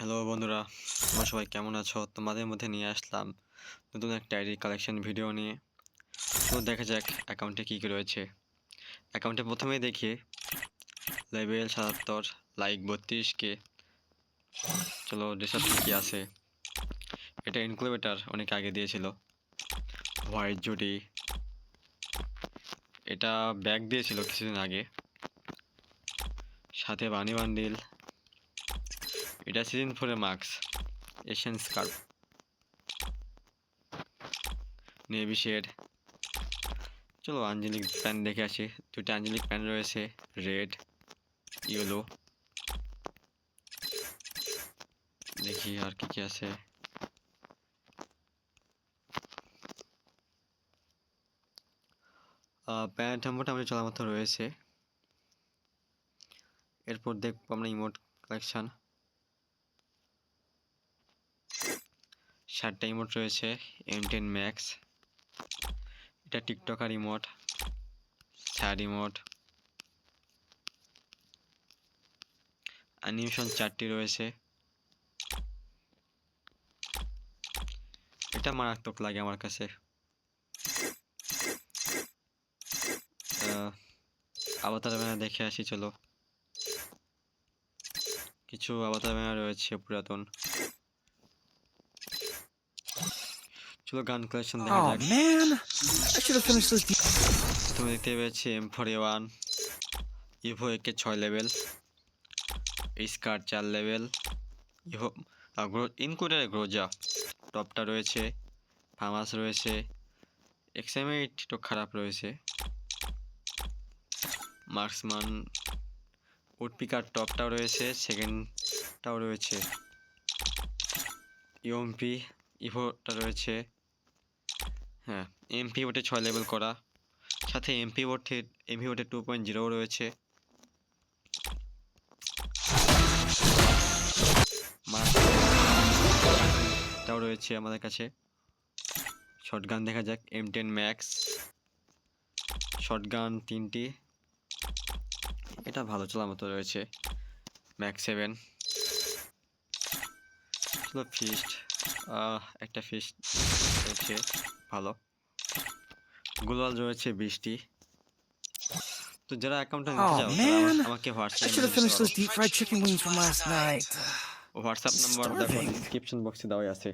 Hello বন্ধুরা, তোমরা সবাই কেমন আছো? তোমাদের মধ্যে নিয়ে আসলাম নতুন একটা আইডি কালেকশন ভিডিও নিয়ে। তো দেখা যাক অ্যাকাউন্টে কী কী রয়েছে। অ্যাকাউন্টে প্রথমেই দেখি লেভেল সাতাত্তর লাইক বত্রিশ কে চলো ডেসার কী আছে। এটা ইনক্লুবেটার অনেক আগে দিয়েছিল। হোয়াইট জুডি এটা ব্যাগ দিয়েছিল কিছুদিন আগে। সাথে বানি বান্ডিল এটা সিজন ফোরে marks Asian scarf navy shade চলো আঞ্জলিক প্যান দেখে আসি। দুটো আঞ্জলিক প্যান রয়েছে রেড ইয়েলো দেখি আর কি কি আছে। প্যান্ট মোটামুটি চলার মতো রয়েছে। এরপর দেখব আমরা ইমোট কালেকশন ষাটটা ইমোট রয়েছে এম টেন ম্যাক্স এটা TikToker emote sir emote animation চারটি রয়েছে। এটা মারাত্মক লাগে আমার কাছে। আবাতার ব্যানার দেখে আসি, চলো। কিছু আবাতার ব্যানার রয়েছে পুরাতন। চলো গান কালেকশন দেখা যাক I should have finished this. de- তুমি দেখতে পেয়েছি M four A one evo AK ছয় লেভেল স্কার চার লেভেল ইভো ইনকুডারে গ্রোজা টপটা রয়েছে ফামাস রয়েছে এক্সএমএ একটু খারাপ রয়েছে মার্কসমান উডপিকার টপটাও রয়েছে সেকেন্ডটাও রয়েছে ইউএমপি ইভোটা রয়েছে হ্যাঁ এমপি ওটে ছয় লেভেল করা। সাথে এমপি ওটে এমপি ওটে টু পয়েন্ট জিরো রয়েছে। তাও রয়েছে আমাদের কাছে। শর্টগান দেখা যাক এম টেন ম্যাক্স শর্টগান তিনটি। এটা ভালো চলার মতো রয়েছে। ম্যাক্স সেভেন চলো ফিস্ট একটা ফিস্ট রয়েছে, ভালো। গুলাল জমেছে বৃষ্টি। তো যারা অ্যাকাউন্টে নিতে যাও আমাকে WhatsApp finish this deep fried chicken wings from last night WhatsApp number description বক্সে দেওয়া আছে।